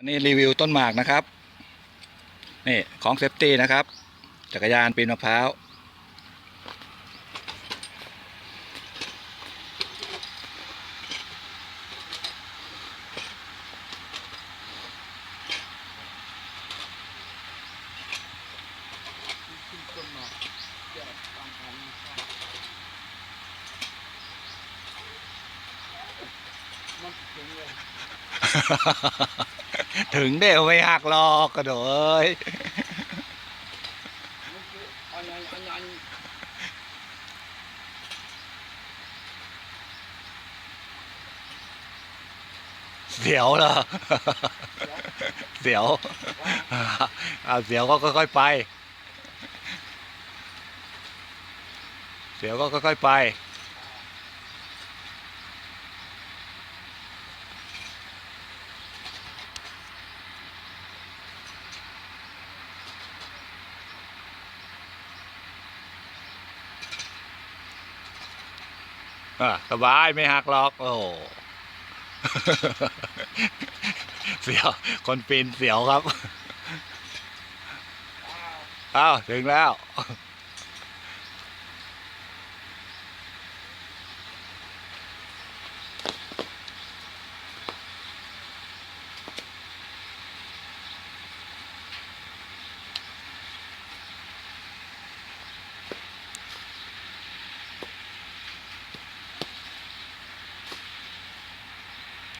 อันนี้รีวิวต้นหมากนะครับ นี่ของเซฟตี้นะครับ จักรยานปีนมะพร้าวถึงเดี๋ย วได้ไม่หักหรอกกระโดยเสียวเหรอเสียวเอาเสียวก็ค่อยๆไป เสียวก็ค่อยๆไป สบายไม่หักหรอก โอ้โหเสียว คนปีนเสียวครับ อ้าว ถึงแล้ว